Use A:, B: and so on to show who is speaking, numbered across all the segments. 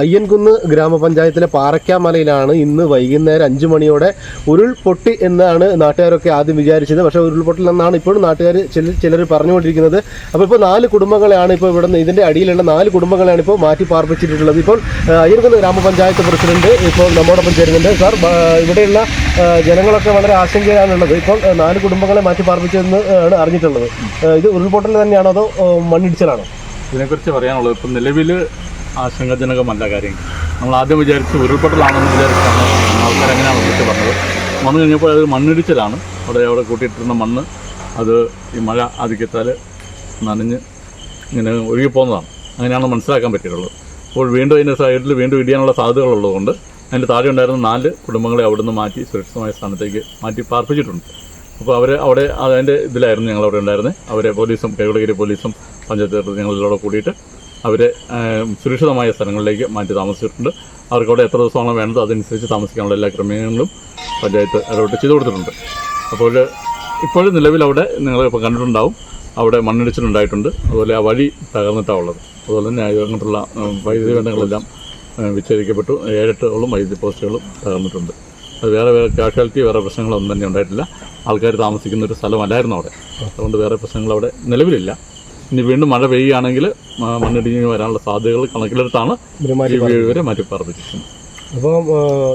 A: അയ്യൻകുന്ന് ഗ്രാമപഞ്ചായത്തിലെ പാറയ്ക്കാമലയിലാണ് ഇന്ന് വൈകുന്നേരം അഞ്ചു മണിയോടെ ഉരുൾപൊട്ടി എന്നാണ് നാട്ടുകാരൊക്കെ ആദ്യം വിചാരിച്ചത്. പക്ഷേ ഉരുൾപൊട്ടൽ എന്നാണ് ഇപ്പോഴും നാട്ടുകാർ ചില ചിലർ പറഞ്ഞുകൊണ്ടിരിക്കുന്നത്. അപ്പോൾ ഇപ്പോൾ നാല് കുടുംബങ്ങളെയാണ് ഇപ്പോൾ ഇവിടെ ഇതിന്റെ അടിയിലുള്ള നാല് കുടുംബങ്ങളെയാണ് ഇപ്പോൾ മാറ്റി പാർപ്പിച്ചിട്ടുള്ളത്. ഇപ്പോൾ അയ്യൻകുന്ന് ഗ്രാമപഞ്ചായത്ത് പ്രസിഡന്റ് ഇപ്പോൾ നമ്മോടൊപ്പം ചേരുന്നുണ്ട്. സാർ ഇവിടെയുള്ള ജനങ്ങളൊക്കെ വളരെ ആശങ്കയിലാണുള്ളത്. ഇപ്പോൾ നാല് കുടുംബങ്ങളെ മാറ്റി പാർപ്പിച്ചതെന്ന് ആണ് അറിഞ്ഞിട്ടുള്ളത് ഇത് ഉരുൾപൊട്ടൽ തന്നെയാണോ അതോ മണ്ണിടിച്ചിലാണോ?
B: ഇതിനെക്കുറിച്ച് പറയാനുള്ളത് ഇപ്പം നിലവിൽ ആശങ്കാജനകമല്ല കാര്യം. നമ്മൾ ആദ്യം വിചാരിച്ച് ഉരുൾപൊട്ടലാണെന്ന് വിചാരിച്ചാണ് എങ്ങനെയാണ് വിളിച്ച് പറഞ്ഞത്. വന്നു കഴിഞ്ഞപ്പോൾ അത് മണ്ണിടിച്ചിലാണ്. അവിടെ അവിടെ കൂട്ടിയിട്ടിരുന്ന മണ്ണ് അത് ഈ മഴ ആധിക്യത്താൽ നനഞ്ഞ് ഇങ്ങനെ ഒഴുകിപ്പോകുന്നതാണ് അങ്ങനെയാണ് മനസ്സിലാക്കാൻ പറ്റിയിട്ടുള്ളത്. അപ്പോൾ വീണ്ടും അതിന്റെ സൈഡിൽ വീണ്ടും ഇടിയാനുള്ള സാധ്യതകളുള്ളതുകൊണ്ട് അതിന്റെ താഴെ ഉണ്ടായിരുന്ന നാല് കുടുംബങ്ങളെ അവിടെ നിന്ന് മാറ്റി സുരക്ഷിതമായ സ്ഥാനത്തേക്ക് മാറ്റി പാർപ്പിച്ചിട്ടുണ്ട്. അപ്പോൾ അവർ അവിടെ അതിന്റെ ഇതിലായിരുന്നു ഞങ്ങൾ അവിടെ ഉണ്ടായിരുന്നത്. അവരെ പോലീസും കൈവളഗിരി പോലീസും പഞ്ചായത്ത് ഞങ്ങളിലൂടെ കൂടിയിട്ട് അവരെ സുരക്ഷിതമായ സ്ഥലങ്ങളിലേക്ക് മാറ്റി താമസിച്ചിട്ടുണ്ട്. അവർക്ക് അവിടെ എത്ര ദിവസമാണോ വേണ്ടത് അതനുസരിച്ച് താമസിക്കാനുള്ള എല്ലാ ക്രമീകരണങ്ങളും പഞ്ചായത്ത് ഇടപെട്ട് ചെയ്തു കൊടുത്തിട്ടുണ്ട്. അപ്പോൾ ഇപ്പോൾ നിലവിൽ അവിടെ നിങ്ങൾ ഇപ്പോൾ കണ്ടിട്ടുണ്ടാവും അവിടെ മണ്ണിടിച്ചിലുണ്ടായിട്ടുണ്ട് അതുപോലെ ആ വഴി തകർന്നിട്ടാണ് ഉള്ളത്. അതുപോലെ തന്നെ അങ്ങോട്ടുള്ള വൈദ്യുതി ബന്ധങ്ങളെല്ലാം വിച്ഛേദിക്കപ്പെട്ടു. ഏഴെട്ടോളം വൈദ്യുതി പോസ്റ്റുകളും തകർന്നിട്ടുണ്ട്. അത് വേറെ വേറെ കാഷ്വാലിറ്റി വേറെ പ്രശ്നങ്ങളൊന്നും തന്നെ ഉണ്ടായിട്ടില്ല. ആൾക്കാർ താമസിക്കുന്ന ഒരു സ്ഥലമല്ലായിരുന്നു അവിടെ. അതുകൊണ്ട് വേറെ പ്രശ്നങ്ങൾ അവിടെ നിലവിലില്ല. ഇനി വീണ്ടും മഴ പെയ്യുകയാണെങ്കിൽ മണ്ണിടിഞ്ഞ് വരാനുള്ള സാധ്യതകൾ കണക്കിലെടുത്താണ്
A: ഇവരെ മാറ്റി
B: ഇവരെ
A: അപ്പോൾ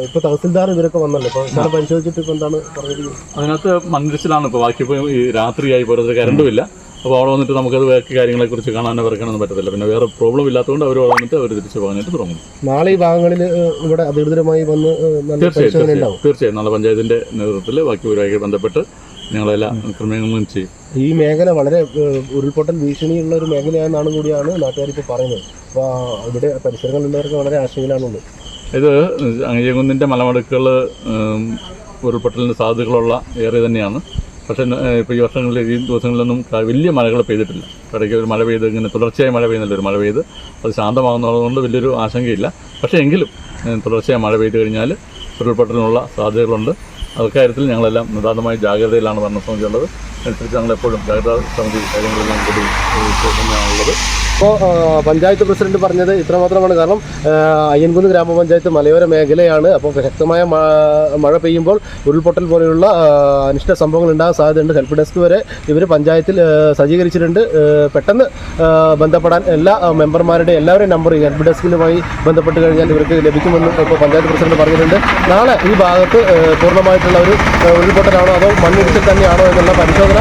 A: ഇപ്പോൾ തഹസിൽദാർ ഇവരൊക്കെ വന്നല്ലോ? അപ്പോൾ സ്ഥലം പരിശോധിച്ചിട്ട് ഇപ്പോൾ എന്താണ് പറഞ്ഞിരിക്കുന്നത്?
B: അതിനകത്ത് മണ്ണിടിച്ചിലാണ് ഇപ്പോൾ ബാക്കി ഇപ്പോൾ ഈ രാത്രിയായി പോലെ കരണ്ടും ഇല്ല. അപ്പോൾ അവിടെ വന്നിട്ട് നമുക്കത് ബാക്കി കാര്യങ്ങളെക്കുറിച്ച് കാണാനോ വരയ്ക്കാനൊന്നും പറ്റത്തില്ല. പിന്നെ വേറെ പ്രോബ്ലം ഇല്ലാത്തതുകൊണ്ട് അവർ വന്നിട്ട് അവർ തിരിച്ചു പോകാനായിട്ട് തുടങ്ങും.
A: നാളെ ഈ ഭാഗങ്ങളിൽ ഇവിടെ അധികൃതരമായി വന്ന്
B: തീർച്ചയായും തീർച്ചയായും. നാളെ പഞ്ചായത്തിന്റെ നേതൃത്വത്തിൽ ബാക്കി ഒരു ബന്ധപ്പെട്ട് ഞങ്ങളെല്ലാം ക്രമീകരണം ചെയ്യും
A: ഈ മേഖല വളരെ ഉരുൾപൊട്ടൽ ഭീഷണിയുള്ള ഒരു മേഖലയാണെന്നാണ് കൂടിയാണ് നാട്ടുകാർ ഇപ്പോൾ പറയുന്നത്. അപ്പോൾ ഇവിടെ പരിസരങ്ങളിലുള്ളവർക്ക് വളരെ ആശങ്കയിലാണുള്ളത്.
B: ഇത് അയ്യകുന്നിന്റെ മലമടുക്കുകൾ ഉരുൾപൊട്ടലിന്റെ സാധ്യതകളുള്ള ഏറെ തന്നെയാണ്. പക്ഷേ ഇപ്പോൾ ഈ വർഷങ്ങളിൽ ഈ ദിവസങ്ങളിലൊന്നും വലിയ മഴകൾ പെയ്തിട്ടില്ല. ഇടയ്ക്ക് ഒരു മഴ പെയ്ത് ഇങ്ങനെ തുടർച്ചയായി മഴ പെയ്യുന്നില്ല ഒരു മഴ പെയ്ത് അത് ശാന്തമാകുന്നതുകൊണ്ട് വലിയൊരു ആശങ്കയില്ല. പക്ഷേ എങ്കിലും തുടർച്ചയായി മഴ പെയ്ത് കഴിഞ്ഞാൽ ഉരുൾപൊട്ടലിനുള്ള സാധ്യതകളുണ്ട്. അക്കാര്യത്തിൽ ഞങ്ങളെല്ലാം നിതാന്തമായ ജാഗ്രതയിലാണ് ഭരണ സമിതിയുള്ളത് അനുസരിച്ച് ഞങ്ങളെപ്പോഴും ജാഗ്രതാ സമിതി കാര്യങ്ങളെല്ലാം കൂടി ഏഹ്,
A: ഇപ്പോൾ പഞ്ചായത്ത് പ്രസിഡന്റ് പറഞ്ഞത് ഇത്രമാത്രമാണ്. കാരണം അയ്യൻകുന്ന് ഗ്രാമപഞ്ചായത്ത് മലയോര മേഖലയാണ്. അപ്പോൾ ശക്തമായ മഴ പെയ്യുമ്പോൾ ഉരുൾപൊട്ടൽ പോലെയുള്ള അനിഷ്ട സംഭവങ്ങൾ ഉണ്ടാകാൻ സാധ്യതയുണ്ട്. ഹെൽപ്പ് ഡെസ്ക് വരെ ഇവർ പഞ്ചായത്തിൽ സജ്ജീകരിച്ചിട്ടുണ്ട്. പെട്ടെന്ന് ബന്ധപ്പെടാൻ എല്ലാ മെമ്പർമാരുടെ എല്ലാവരുടെയും നമ്പർ ഹെൽപ്പ് ഡെസ്കിലുമായി ബന്ധപ്പെട്ട് കഴിഞ്ഞാൽ ഇവർക്ക് ലഭിക്കുമെന്ന് ഇപ്പോൾ പഞ്ചായത്ത് പ്രസിഡന്റ് പറഞ്ഞിട്ടുണ്ട്. നാളെ ഈ ഭാഗത്ത് പൂർണമായിട്ടുള്ള ഒരു ഉരുൾപൊട്ടലാണോ അതോ മണ്ണിടിച്ചിൽ തന്നെയാണോ എന്നുള്ള പരിശോധന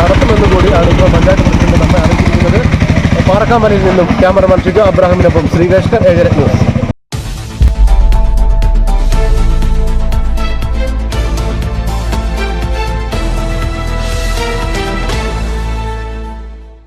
A: നടത്തുമെന്ന് കൂടിയാണ് ഇപ്പോൾ പഞ്ചായത്ത് പാറക്കാമലയിൽ നിന്നും ക്യാമറമാൻ ഷിജു അബ്രാഹിമിനൊപ്പം ശ്രീകൃഷ്ണൻ ഏഴര ന്യൂസ്